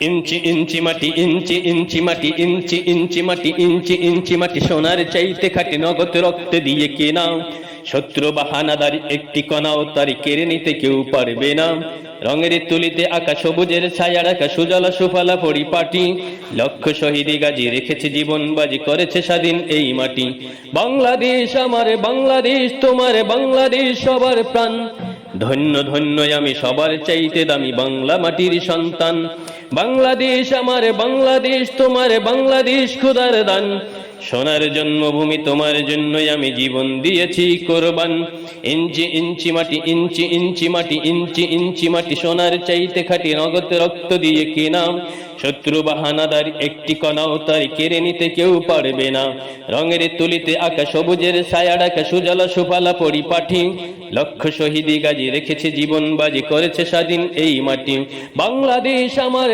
ইঞ্চি ইঞ্চি মাটি, ইঞ্চি ইঞ্চি মাটি, ইঞ্চি ইঞ্চি মাটি, ইঞ্চি ইঞ্চি মাটি সোনার চাইতে খাটি নগদ রক্তে দিয়ে কে কেনা। শত্রু বাহানাদার একটি কণাও তারি কেড়ে নিতে কেউ পারবে না। রঙের তুলিতে আঁকা সবুজের ছায়া রাখা সুজলা সুফলা পরিপাটি। লক্ষ শহীদি গাজি রেখেছে জীবন বাজি, করেছে স্বাধীন এই মাটি। বাংলাদেশ আমার, বাংলাদেশ তোমার, বাংলাদেশ সবার প্রাণ। ধন্য ধন্য আমি সবার চাইতে দামি বাংলা মাটির সন্তান। বাংলাদেশ আমার, বাংলাদেশ তোমার, বাংলাদেশ খুদার দান। সোনার জন্মভূমি তোমার জন্যই আমি জীবন দিয়েছি কোরবান। ইঞ্চি ইঞ্চি মাটি, ইঞ্চি ইঞ্চি মাটি, ইঞ্চি ইঞ্চি মাটি সোনার চাইতে খাটি নগদ রক্ত দিয়ে কেনা। শত্রু বাহানাদার একটি কণাও তার কেড়ে নিতে কেউ পারবে না। রঙের তুলিতে আঁকা সবুজের ছায়া ডাকা সুজলা সুফালা পরিপাঠি। লক্ষ শহীদি গাজি রেখেছে জীবন বাজি, করেছে স্বাধীন এই মাটি। বাংলাদেশ আমার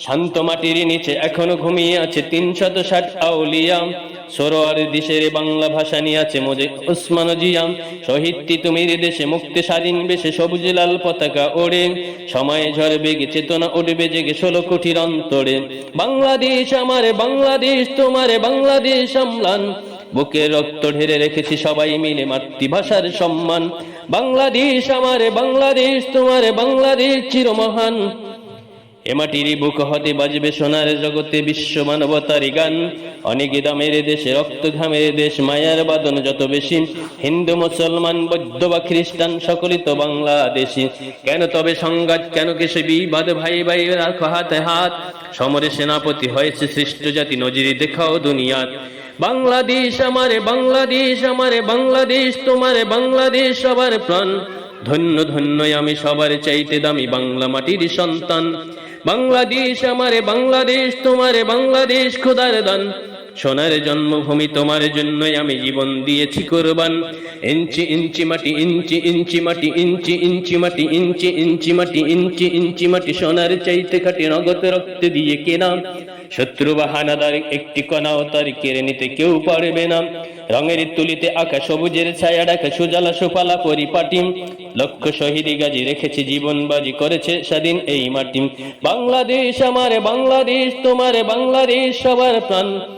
শান্ত মাটির নিচে এখনও ঘুমিয়ে আছে তিনশত ষাট আউলিয়া। সরোয়ার দেশের বাংলা ভাষা নিয়ে আছে মোজে ওসমান জিয়াম শহীদ তিতুমির দেশে মুক্তি স্বাধীন বেশে সবুজ লাল পতাকা ওড়ে। সময়ে ঝড় বেগে চেতনা উঠবে জেগে ষোলো কোটির অন্তরে। বাংলাদেশ আমার, বাংলাদেশ তোমার, বাংলাদেশ আমলান। বুকে রক্ত ঢেরে রেখেছি সবাই মিলে মাতৃভাষার সম্মান। বাংলাদেশ আমার, বাংলাদেশ তোমার, বাংলাদেশ চিরমহান। এ মাটির বুক হতে বাজবে সোনার জগতে বিশ্ব মানবতার গান অনেক দামের দেশে, রক্ত ঘামের দেশ, মায়ার বাদন যত বেশি। হিন্দু, মুসলমান, বৌদ্ধ বা খ্রিস্টান, সকলই তো বাংলাদেশি। কেন তবে সংঘাত, কেন কেসে বিবাদ? ভাই ভাই, রাখো হাতে হাত। সমরে সেনাপতি হয়েছে সৃষ্ট জাতি, নজির দেখাও দুনিয়াত বাংলাদেশ আমারে বাংলাদেশ আমারে, বাংলাদেশ তোমারে, বাংলাদেশ সবার প্রাণ। ধন্য ধন্য আমি সবার চাইতে দামি বাংলা মাটির সন্তান। বাংলাদেশ আমারে বাংলাদেশ তোমারে বাংলাদেশ খোদার দান। সোনার জন্মভূমি তোমার জন্যই আমি জীবন দিয়েছি কোরবান। ইঞ্চি ইঞ্চি মাটি, ইঞ্চি ইঞ্চি মাটি, ইঞ্চি ইঞ্চি মাটি, ইঞ্চি ইঞ্চি মাটি, ইঞ্চি ইঞ্চি মাটি সোনার চাইতে খাটি নগদ রক্ত দিয়ে কেনা। শত্রু বাহানাদার একটি কণাও তার কেড়ে নিতে কেউ পারবে না। রঙের তুলিতে আঁকা সবুজের ছায়া ডাকা সুজলা সুফালা পরিপাটি। লক্ষ শহীদি গাজি রেখেছে জীবন বাজি করেছে স্বাধীন এই মাটি। বাংলাদেশ আমার, বাংলাদেশ তোমার, বাংলাদেশ সবার প্রাণ।